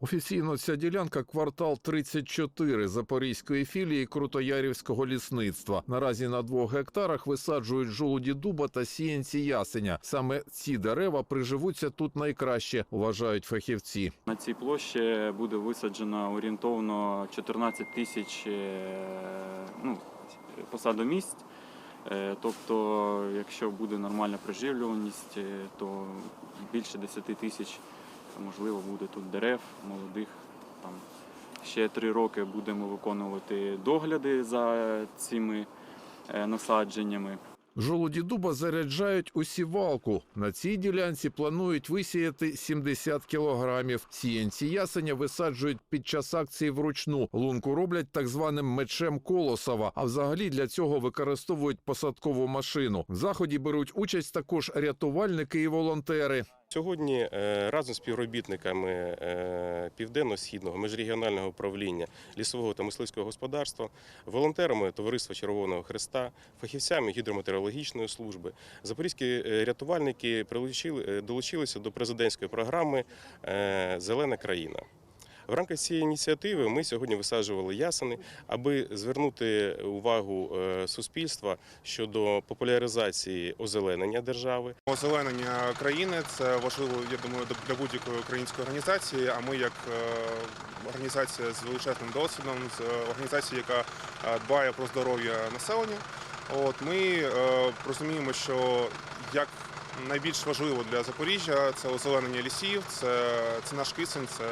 Офіційно ця ділянка квартал 34 Запорізької філії Крутоярівського лісництва. Наразі на двох гектарах висаджують жолуді дуба та сіянці ясеня. Саме ці дерева приживуться тут найкраще, вважають фахівці. На цій площі буде висаджено орієнтовно 14 тисяч е, ну, посадомісць. Е, Тобто, якщо буде нормальна приживлюваність, е, то більше 10 тисяч можливо буде тут дерев молодих. Там ще три роки будемо виконувати догляди за цими е, насадженнями. Жолуді дуба заряджають у сівалку. На цій ділянці планують висіяти 70 кілограмів. Сіянці ясеня висаджують під час акції вручну. Лунку роблять так званим мечем Колосова. А взагалі для цього використовують посадкову машину. В заході беруть участь також рятувальники і волонтери. Сьогодні е, разом з співробітниками е, Південно-Східного міжрегіонального управління лісового та мисливського господарства, волонтерами Товариства Червоного Хреста, фахівцями гідрометеорологічної служби, запорізькі е, рятувальники долучилися до президентської програми Зелена країна. В рамках цієї ініціативи ми сьогодні висаджували ясени, аби звернути увагу е, суспільства щодо популяризації озеленення держави, Озеленення країни це важливо, я думаю, для будь-якої української організації. А ми, як е, організація з величезним досвідом, з організація, яка е, дбає про здоров'я населення, от ми розуміємо, що як найбільш важливо для Запоріжжя це озеленення лісів, це, це наш кисень, це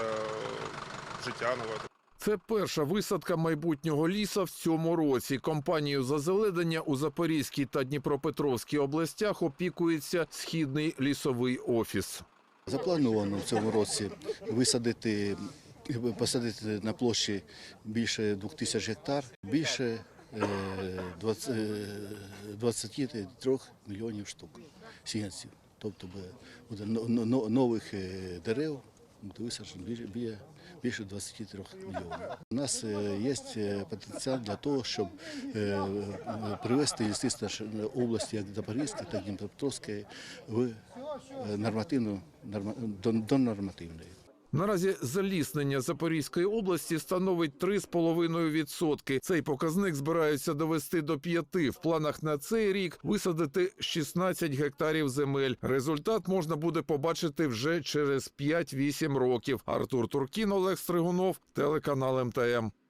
життя нове. Це перша висадка майбутнього ліса в цьому році. Компанію зазеленення у Запорізькій та Дніпропетровській областях опікується східний лісовий офіс. Заплановано в цьому році висадити, посадити на площі більше 2000 гектар, більше е, 20, е, 23 мільйонів штук сіянців. Тобто буде- буде но- но- но- нових е, дерев буде висаджено більше- біля- більше 23 мільйонів. У нас е, є е, потенціал для того, щоб е, е, привести нашої області, як Запорізької, так і Дніпропетровської, в е, нормативну норма- до, до нормативної. Наразі заліснення Запорізької області становить 3,5%. Цей показник збираються довести до 5%. В планах на цей рік висадити 16 гектарів земель. Результат можна буде побачити вже через 5-8 років. Артур Туркін, Олег Стригунов, телеканал МТМ.